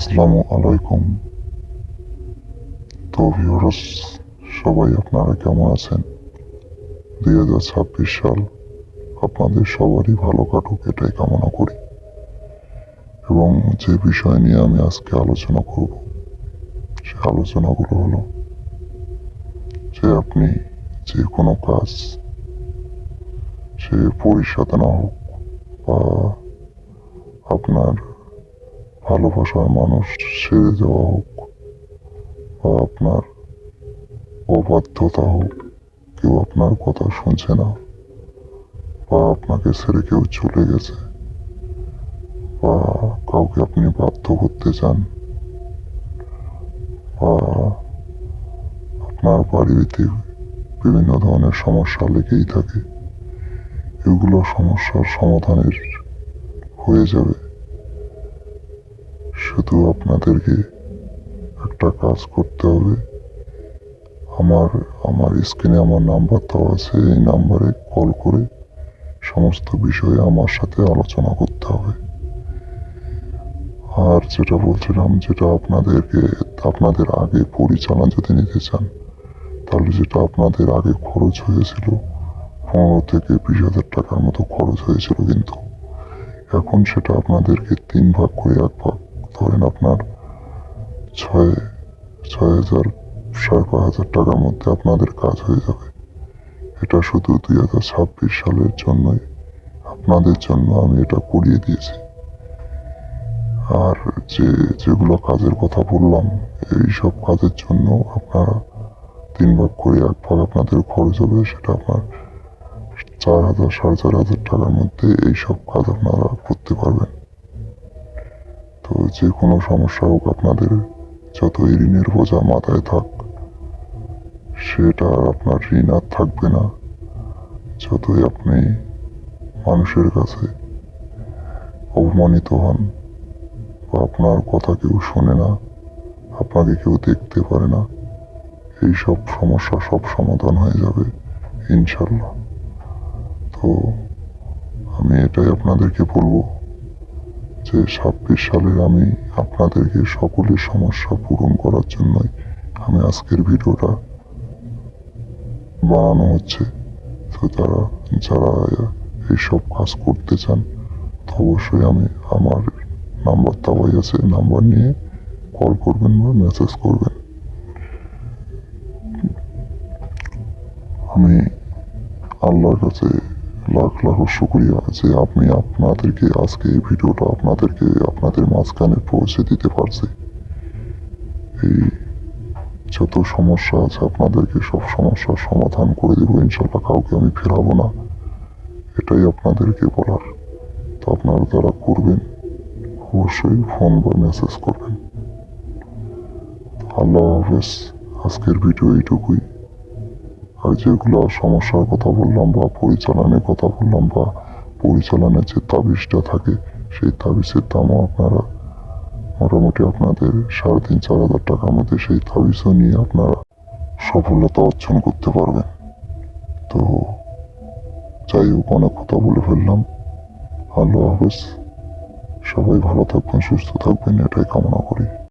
আসসালামু আলাইকুম। তো ভিউরাস সবাই আপনারা কেমন আছেন? দুই হাজার ছাব্বিশ সাল আপনাদের সবারই ভালো কাটুক, এটাই কামনা করি। এবং যে বিষয় নিয়ে আমি আজকে আলোচনা করব, সে আলোচনাগুলো হলো যে আপনি যে কোনো কাজ সে পরিষদ না হোক বা আপনার ভালোবাসার মানুষ ছেড়ে দেওয়া হোক, বা আপনার অবাধ্যতা হোক, কেউ আপনার কথা শুনছে না, বা আপনাকে ছেড়ে কেউ চলে গেছে, বা কাউকে আপনি বাধ্য করতে চান, বা আপনার বাড়িতে বিভিন্ন ধরনের সমস্যা লেগেই থাকে, এগুলো সমস্যার সমাধানের হয়ে যাবে। শুধু আপনাদেরকে একটা কাজ করতে হবে। আমার আমার স্ক্রিনে আমার নাম্বার দেওয়া আছে, এই নাম্বারে কল করে সমস্ত বিষয়ে আমার সাথে আলোচনা করতে হবে। আর যেটা বলছিলাম, যেটা আপনাদেরকে, আপনাদের আগে পরিচালনা যদি নিতে চান, তাহলে যেটা আপনাদের আগে খরচ হয়েছিল, পনেরো থেকে বিশ হাজার টাকার মতো খরচ হয়েছিল কিন্তু। এখন সেটা আপনাদেরকে তিন ভাগ করে এক ভাগ ধরেন আপনার ছয় ছয় হাজার, সাড়ে পাঁচ হাজার টাকার মধ্যে আপনাদের কাজ হয়ে যাবে। এটা শুধু দুই হাজার ছাব্বিশ সালের জন্যই, আপনাদের জন্য আমি এটা করিয়ে দিয়েছি। আর যে, যেগুলো কাজের কথা বললাম এই সব কাজের জন্য আপনারা তিন ভাগ করে এক ভাগ আপনাদের খরচ হবে, সেটা আপনার চার হাজার, সাড়ে চার হাজার টাকার মধ্যে এই সব কাজ আপনারা করতে পারবেন। তো যে কোনো সমস্যা হোক আপনাদের, যতই ঋণের বোঝা মাথায় থাক, সেটা আপনার ঋণ আর থাকবে না। যতই আপনি মানুষের কাছে অপমানিত হন বা আপনার কথা কেউ শোনে না, আপনাকে কেউ দেখতে পারে না, এই সব সমস্যা সব সমাধান হয়ে যাবে, ইনশাল্লাহ। তো, আমি এটাই আপনাদেরকে বলব। ছাব্বিশ সালে আমি আপনাদেরকে সকলের সমস্যা পূরণ করার জন্যই আমি আজকের ভিডিওটা বানানো হচ্ছে। তো তারা, যারা এইসব কাজ করতে চান, তো অবশ্যই আমি আমার নাম্বার দেওয়াই আছে নাম্বার নিয়ে কল করবেন বা মেসেজ করবেন। আমি আল্লাহর কাছে লাখ লাখ শুক্রিয়া যে আপনি আপনাদেরকে আজকে এই ভিডিওটা আপনাদেরকে আপনাদের মাঝখানে পৌঁছে দিতে পারছি। এই যত সমস্যা আছে আপনাদেরকে সব সমস্যার সমাধান করে দেবো ইনশাল্লাহ কাউকে আমি ফেরাবো না। এটাই আপনাদেরকে বলার। তো আপনারা যারা করবেন, অবশ্যই ফোন বা মেসেজ করবেন। আল্লাহ হাফেজ, আজকের ভিডিও এইটুকুই। যেগুলো সমস্যার কথা বললাম বা পরিচালনের কথা বললাম বা পরিচালনের যে তাবিজটা থাকে, সেই তাবিজের দামও আপনারা মোটামুটি আপনাদের সাড়ে তিন, চার হাজার টাকার মধ্যে সেই তাবিজও নিয়ে আপনারা সফলতা অর্জন করতে পারবেন। তো যাই হোক, অনেক কথা বলে ফেললাম। আল্লাহ হাফেজ। সবাই ভালো থাকবেন, সুস্থ থাকবেন, এটাই কামনা করি।